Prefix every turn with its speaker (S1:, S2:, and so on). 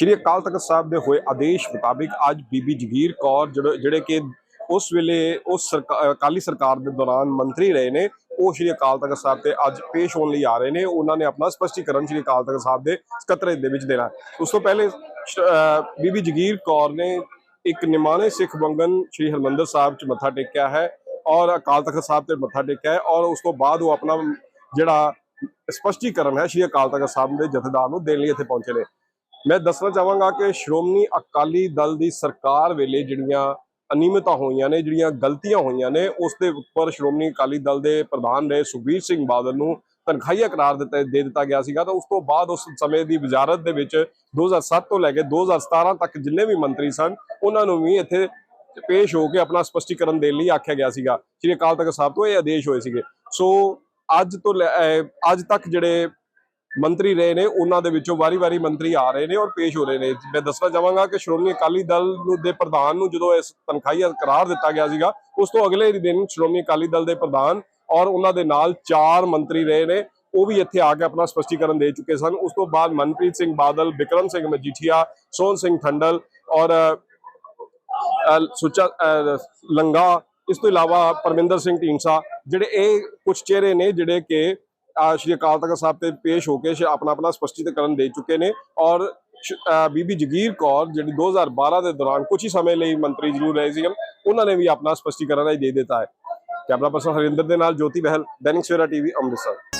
S1: ਸ਼੍ਰੀ ਅਕਾਲ ਤਖਤ ਸਾਹਿਬ ਦੇ ਹੋਏ ਆਦੇਸ਼ ਮੁਤਾਬਿਕ ਅੱਜ ਬੀਬੀ ਜਗੀਰ ਕੌਰ ਜਿਹੜੇ ਕਿ ਉਸ ਵੇਲੇ ਉਸ ਸਰਕਾ- ਅਕਾਲੀ ਸਰਕਾਰ ਦੇ ਦੌਰਾਨ ਮੰਤਰੀ ਰਹੇ ਨੇ, ਉਹ ਸ਼੍ਰੀ ਅਕਾਲ ਤਖਤ ਸਾਹਿਬ ਤੇ ਅੱਜ ਪੇਸ਼ ਹੋਣ ਲਈ ਆ ਰਹੇ ਨੇ। ਉਹਨਾਂ ਨੇ ਆਪਣਾ ਸਪਸ਼ਟੀਕਰਨ ਸ਼੍ਰੀ ਅਕਾਲ ਤਖਤ ਸਾਹਿਬ ਦੇ ਸਕੱਤਰੇ ਦੇ ਵਿੱਚ ਦੇਣਾ। ਉਸ ਤੋਂ ਪਹਿਲੇ ਬੀਬੀ ਜਗੀਰ ਕੌਰ ਨੇ ਇੱਕ ਨਿਮਾਣੇ ਸਿੱਖ ਬੰਗਨ ਸ਼੍ਰੀ ਹਰਮੰਦਰ ਸਾਹਿਬ ਚ ਮੱਥਾ ਟੇਕਿਆ ਹੈ ਔਰ ਅਕਾਲ ਤਖਤ ਸਾਹਿਬ ਤੇ ਮੱਥਾ ਟੇਕਿਆ ਹੈ ਔਰ ਉਸ ਤੋਂ ਬਾਅਦ ਉਹ ਆਪਣਾ ਜਿਹੜਾ ਸਪਸ਼ਟੀਕਰਨ ਹੈ ਸ਼੍ਰੀ ਅਕਾਲ ਤਖਤ ਸਾਹਿਬ ਦੇ ਜਥੇਦਾਰ ਨੂੰ ਦੇਣ ਲਈ ਇੱਥੇ ਪਹੁੰਚੇ ਨੇ। ਮੈਂ ਦੱਸਣਾ ਚਾਹਾਂਗਾ ਕਿ ਸ਼੍ਰੋਮਣੀ ਅਕਾਲੀ ਦਲ ਦੀ ਸਰਕਾਰ ਵੇਲੇ ਜਿਹੜੀਆਂ ਅਨਿਯਮਿਤਾਂ ਹੋਈਆਂ ਨੇ, ਜਿਹੜੀਆਂ ਗਲਤੀਆਂ ਹੋਈਆਂ ਨੇ, ਉਸ ਦੇ ਉੱਪਰ ਸ਼੍ਰੋਮਣੀ ਅਕਾਲੀ ਦਲ ਦੇ ਪ੍ਰਧਾਨ ਰਹੇ ਸੁਖਬੀਰ ਸਿੰਘ ਬਾਦਲ ਨੂੰ ਤਨਖਾਹੀਆ ਕਰਾਰ ਦਿੱਤਾ, ਦੇ ਦਿੱਤਾ ਗਿਆ ਸੀਗਾ। ਤਾਂ ਉਸ ਤੋਂ ਬਾਅਦ ਉਸ ਸਮੇਂ ਦੀ ਵਜ਼ਾਰਤ ਦੇ ਵਿੱਚ 2007 ਤੋਂ ਲੈ ਕੇ 2017 ਤੱਕ ਜਿੰਨੇ ਵੀ ਮੰਤਰੀ ਸਨ, ਉਹਨਾਂ ਨੂੰ ਵੀ ਇੱਥੇ ਪੇਸ਼ ਹੋ ਕੇ ਆਪਣਾ ਸਪਸ਼ਟੀਕਰਨ ਦੇਣ ਲਈ ਆਖਿਆ ਗਿਆ ਸੀਗਾ। ਸ਼੍ਰੀ ਅਕਾਲ ਤਖਤ ਸਾਹਿਬ ਤੋਂ ਇਹ ਆਦੇਸ਼ ਹੋਏ ਸੀਗੇ। ਸੋ ਅੱਜ ਤੋਂ ਲੈ- ਅੱਜ ਤੱਕ ਜਿਹੜੇ ਮੰਤਰੀ ਰਹੇ ਨੇ, ਉਹਨਾਂ ਦੇ ਵਿੱਚੋਂ ਵਾਰੀ-ਵਾਰੀ ਮੰਤਰੀ ਆ ਰਹੇ ਨੇ ਔਰ ਪੇਸ਼ ਹੋ ਰਹੇ ਨੇ। ਮੈਂ ਦੱਸਣਾ ਚਾਹਾਂਗਾ ਕਿ ਸ਼੍ਰੋਮਣੀ ਅਕਾਲੀ ਦਲ ਨੂੰ ਦੇ ਪ੍ਰਧਾਨ ਨੂੰ ਜਦੋਂ ਇਸ ਤਨਖਾਹੀਆ ਕਰਾਰ ਦਿੱਤਾ ਗਿਆ ਸੀਗਾ, ਉਸ ਤੋਂ ਅਗਲੇ ਦਿਨ ਸ਼੍ਰੋਮਣੀ ਅਕਾਲੀ ਦਲ ਦੇ ਪ੍ਰਧਾਨ ਔਰ ਉਹਨਾਂ ਦੇ ਨਾਲ ਚਾਰ ਮੰਤਰੀ ਰਹੇ ਨੇ, ਉਹ ਵੀ ਇੱਥੇ ਆ ਕੇ ਆਪਣਾ ਸਪਸ਼ਟੀਕਰਨ ਦੇ ਚੁੱਕੇ ਸਨ। ਉਸ ਤੋਂ ਬਾਅਦ ਮਨਪ੍ਰੀਤ ਸਿੰਘ ਬਾਦਲ, ਬਿਕਰਮ ਸਿੰਘ ਮਜੀਠੀਆ, ਸੋਹਣ ਸਿੰਘ ਠੰਡਲ ਔਰ ਸੁੱਚਾ ਲੰਗਾ, ਇਸ ਤੋਂ ਇਲਾਵਾ ਪਰਮਿੰਦਰ ਸਿੰਘ ਢੀਂਡਸਾ, ਜਿਹੜੇ ਇਹ ਕੁਝ ਚਿਹਰੇ ਨੇ ਜਿਹੜੇ ਕਿ ਸ਼੍ਰੀ ਅਕਾਲ ਤਖਤ ਸਾਹਿਬ ਤੇ ਪੇਸ਼ ਹੋ ਕੇ ਆਪਣਾ ਆਪਣਾ ਸਪਸ਼ਟੀਕਰਨ ਦੇ ਚੁੱਕੇ ਨੇ ਔਰ ਬੀਬੀ ਜਗੀਰ ਕੌਰ ਜਿਹੜੀ 2012 ਦੇ ਦੌਰਾਨ ਕੁਝ ਹੀ ਸਮੇਂ ਲਈ ਮੰਤਰੀ ਜ਼ਰੂਰ ਰਹੇ ਸੀ, ਉਹਨਾਂ ਨੇ ਵੀ ਆਪਣਾ ਸਪਸ਼ਟੀਕਰਨ ਅੱਜ ਦੇ ਦਿੱਤਾ ਹੈ। ਕੈਮਰਾ ਪਰਸਨ ਹਰਿੰਦਰ ਦੇ ਨਾਲ ਜੋਤੀ ਬਹਿਲ, ਦੈਨਿਕ ਸਵੇਰਾ ਟੀਵੀ, ਅੰਮ੍ਰਿਤਸਰ।